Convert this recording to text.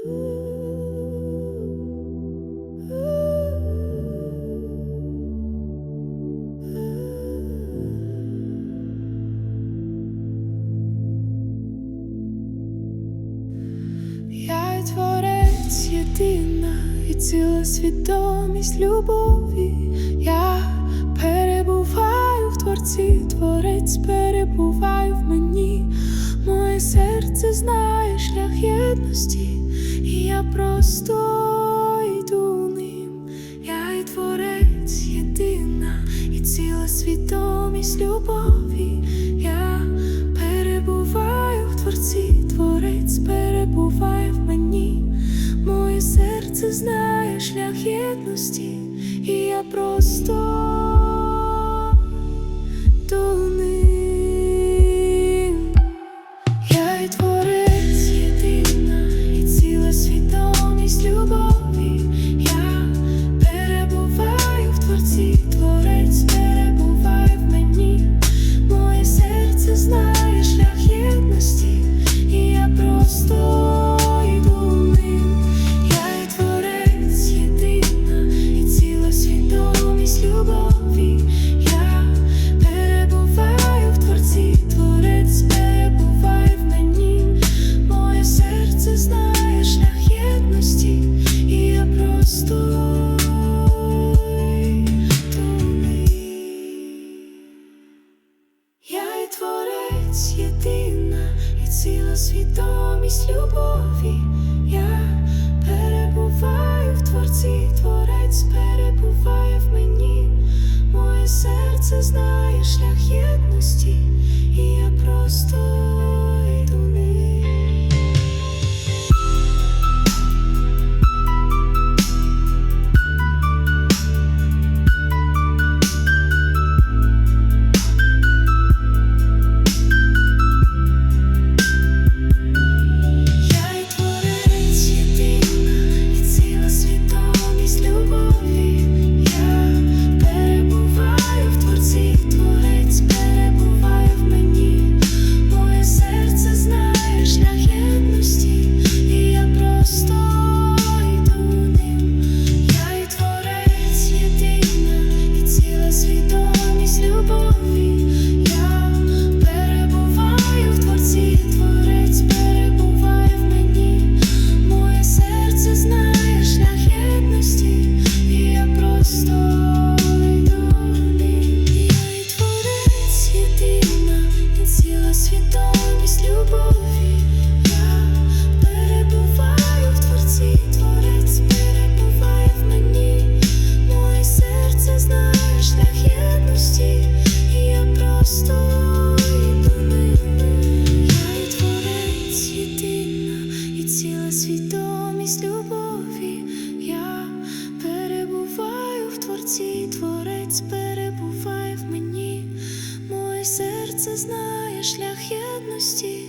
Я творець єдина і ціла свідомість любові. Я перебуваю в творці, творець перебуваю в мені. Моє серце знає шлях єдності, я просто йду ним. Я й творець єдина і ціла свідомість любові. Я перебуваю в творці, творець перебуває в мені. Моє серце знає шлях єдності, і я просто творець єдина, і ціла свідомість любові. Я перебуваю в творці, творець перебуває в мені. Моє серце знає шлях єдності, і я просто свідомість любові. Я перебуваю в творці, творець перебуває в мені. Моє серце знає шлях єдності,